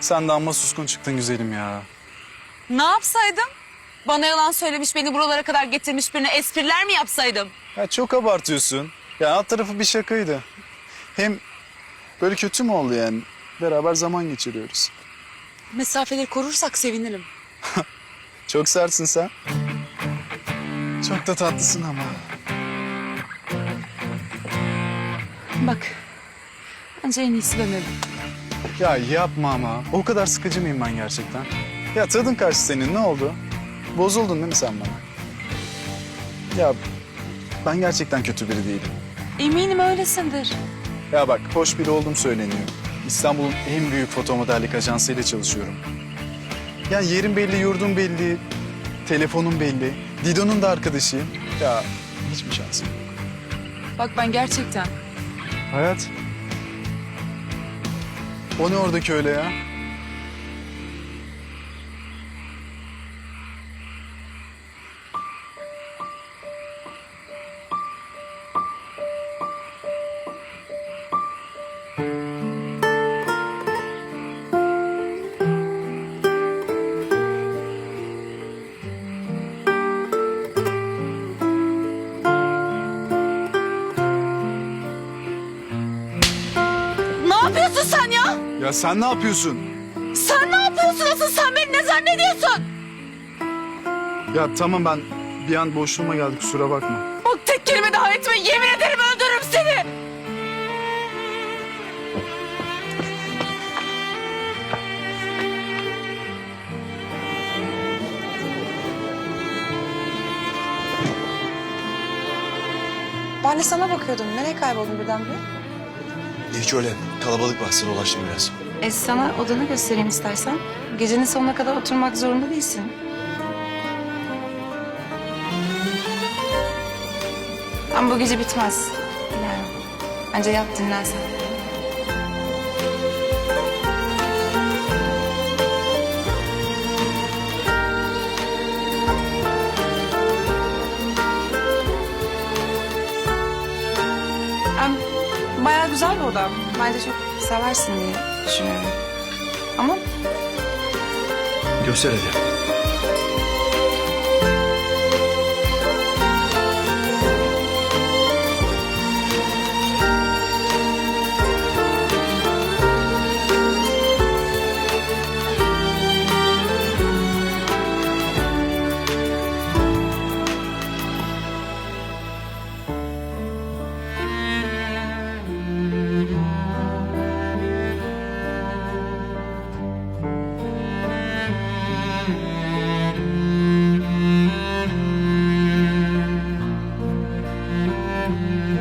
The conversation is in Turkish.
Sen de amma suskun çıktın güzelim ya. Ne yapsaydım? Bana yalan söylemiş beni buralara kadar getirmiş birine espriler mi yapsaydım? Ya çok abartıyorsun. Ya alt tarafı bir şakaydı. Hem böyle kötü mü oldu yani? Beraber zaman geçiriyoruz. Mesafeleri korursak sevinirim. Çok sertsin sen. Çok da tatlısın ama. Bak. Bence en iyisi dönelim. Ya yapma ama. O kadar sıkıcı mıyım ben gerçekten? Ya tadın kaçtı senin ne oldu? Bozuldun değil mi sen bana? Ya ben gerçekten kötü biri değilim. Eminim öylesindir. Ya bak hoş biri olduğum söyleniyor. İstanbul'un en büyük foto modellik ajansıyla çalışıyorum. Yani yerim belli, yurdum belli, telefonum belli. Dido'nun da arkadaşıyım. Ya hiçbir şansım yok. Bak ben gerçekten Hayat. O ne oradaki öyle ya? Ya? Sen ne yapıyorsun? Sen ne yapıyorsun asıl sen beni ne zannediyorsun? Ya tamam ben bir an boşluğuma geldi kusura bakma. Bak tek kelime daha etme yemin ederim öldürürüm seni. Ben de sana bakıyordum. Nereye kayboldun birdenbire? Hiç öyle. Kalabalık bahsi dolaştım biraz. E sana odanı göstereyim istersen. Gecenin sonuna kadar oturmak zorunda değilsin. Ama bu gece bitmez. Yani bence yat dinlen sen. oda. Bence çok seversin diye düşünüyorum. Ama Göster hadi. Amen.